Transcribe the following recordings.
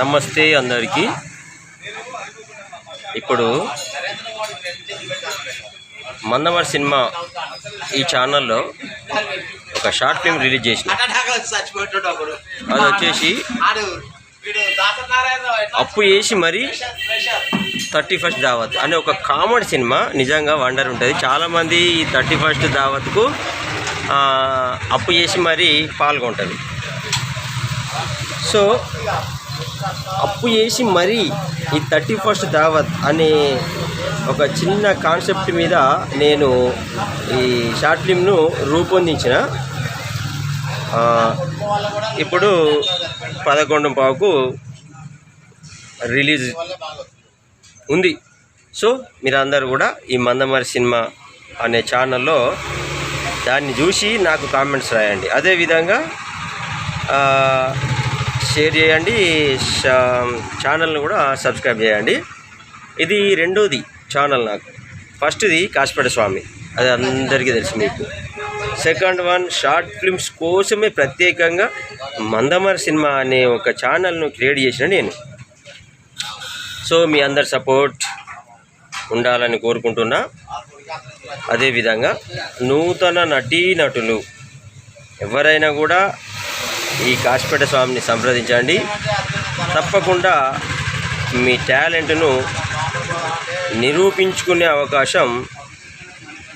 నమస్తే అందరికీ. ఇప్పుడు మందమర్ సినిమా ఈ ఛానల్లో ఒక షార్ట్ ఫిల్మ్ రిలీజ్ చేసిన. అది వచ్చేసి అప్పు వేసి మరీ థర్టీ ఫస్ట్ దావత్ అనే ఒక కామెడీ సినిమా నిజంగా వండర్ ఉంటుంది. చాలామంది ఈ థర్టీ ఫస్ట్ దావత్కు అప్పు చేసి మరీ పాల్గొంటారు సో అప్పు చేసి మరీ ఈ థర్టీ ఫస్ట్ దావత్ అనే ఒక చిన్న కాన్సెప్ట్ మీద నేను ఈ షార్ట్ ఫిల్మ్ను రూపొందించిన. ఇప్పుడు పదకొండు పావుకు రిలీజ్ ఉంది. సో మీరందరూ కూడా ఈ మందమరి సినిమా అనే ఛానల్లో దాన్ని చూసి నాకు కామెంట్స్ రాయండి. అదేవిధంగా షేర్ చేయండి. షా- ఛానల్ని కూడా సబ్స్క్రైబ్ చేయండి. ఇది రెండోది ఛానల్ నాకు. ఫస్ట్ది కాశపేట స్వామి. అది అందరికీ తెలుసు మీకు. సెకండ్ వన్ షార్ట్ ఫిల్మ్స్ కోసమే ప్రత్యేకంగా మందమర్ సినిమా అనే ఒక ఛానల్ను క్రియేట్ చేసిన నేను. సో మీ అందరి సపోర్ట్ ఉండాలని కోరుకుంటున్నా. అదేవిధంగా నూతన నటీనటులు ఎవరైనా కూడా ఈ కాశపేట స్వామిని సంప్రదించండి. తప్పకుండా మీ టాలెంట్ను నిరూపించుకునే అవకాశం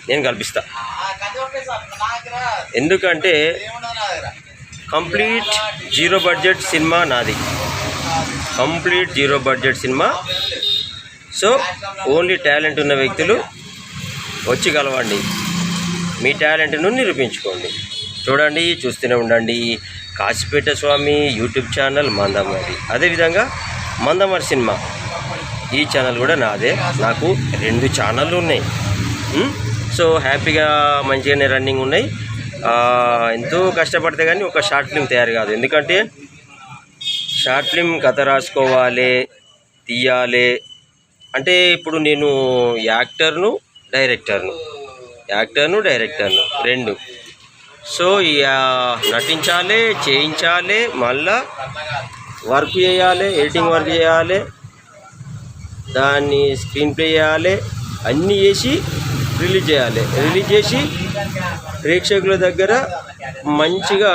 నేను కల్పిస్తా. ఎందుకంటే కంప్లీట్ జీరో బడ్జెట్ సినిమా నాది. Complete zero budget cinema. So only talent ఉన్న వ్యక్తులు వచ్చి కలవండి. మీ టాలెంట్ను నిరూపించుకోండి. చూడండి చూస్తూనే ఉండండి. Kasipet Swamy YouTube channel Mandamarri. అదేవిధంగా మందమరి సినిమా. ఈ ఛానల్ కూడా నాదే. నాకు రెండు ఛానళ్ళు ఉన్నాయి. సో హ్యాపీగా మంచిగానే రన్నింగ్ ఉన్నాయి. ఎంతో కష్టపడితే కానీ ఒక షార్ట్ ఫిల్మ్ తయారు కాదు. ఎందుకంటే షార్ట్ ఫిల్మ్ కథ రాసుకోవాలి తీయాలి. అంటే ఇప్పుడు నేను యాక్టర్ను డైరెక్టర్ను. యాక్టర్ను డైరెక్టర్ను. రెండు. సో ఇక నటించాలి చేయించాలి మళ్ళా వర్క్ చేయాలి ఎడిటింగ్ వర్క్ చేయాలి దాన్ని స్క్రీన్ ప్లే చేయాలి అన్నీ చేసి రిలీజ్ చేయాలి. రిలీజ్ చేసి ప్రేక్షకుల దగ్గర మంచిగా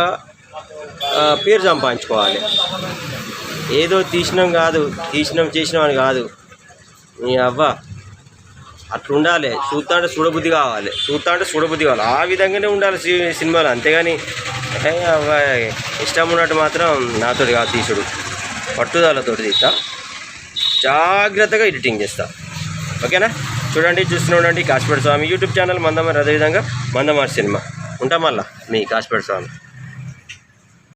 పేరు సంపాదించుకోవాలి. ఏదో తీసినాం కాదు తీసినాం చేసినాం అని కాదు. నీ అవ్వ అట్లా ఉండాలి చూస్తా అంటే చూడబుద్ధి కావాలి. చూస్తా అంటే చూడబుద్ధి కావాలి. ఆ విధంగానే ఉండాలి సి- సినిమాలు. అంతేగాని ఇష్టం ఉన్నట్టు మాత్రం నాతో కాదు తీసుడు. పట్టుదలతోటి తీస్తా. జాగ్రత్తగా ఎడిటింగ్ చేస్తా. ఓకేనా? చూడండి చూస్తూనే ఉండండి కాశ్మీర్ స్వామి యూట్యూబ్ ఛానల్ మందమారి అదేవిధంగా మందమారి సినిమా. ఉంటాం మళ్ళా మీ కాశ్మీర్ స్వామి.